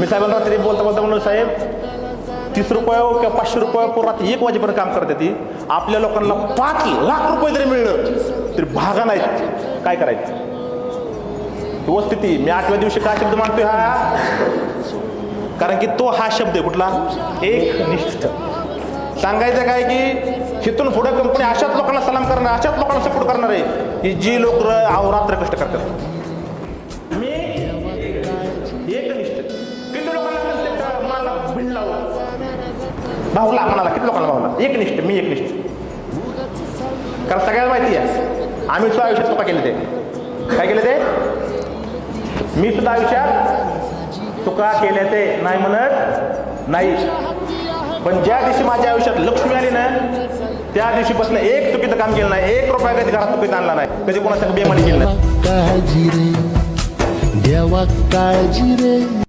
मी साहेबांना रात्री बोलता बोलता म्हणलं साहेब तीस रुपये हो किंवा पाचशे रुपये पूर्ण रात्री एक वाजेपर्यंत काम करते ती. आपल्या लोकांना पाच लाख रुपये जरी मिळलं तरी भागा नाही काय करायचं? ही मी आठव्या दिवशी काय शब्द मानतोय हा? कारण की तो हा शब्द आहे. कुठला? एक निष्ठ सांगायचं काय की हिथून पुढे कंपनी अशाच लोकांना सलाम करणार अशाच लोकांना सपोर्ट करणार आहे की जी लोक अहोरात्र कष्ट करतात. भाऊला म्हणाला किती लोकांना भाऊला? एकनिष्ठ मी एकनिष्ठ कारण सगळ्याला माहिती आहे आम्ही सुद्धा आयुष्यात चुका केले ते. काय केले ते? मी सुद्धा आयुष्यात चुका केल्या ते. नाही म्हणत नाही. पण ज्या दिवशी माझ्या आयुष्यात लक्ष्मी आली ना त्या दिवशी बसलं एक चुकीचं काम केलं नाही एक रुपया कधी घरात चुकीत आणला नाही. कधी कोणाच्या बेमानी केलं नाही. काळजी रे देवा काळजी रे.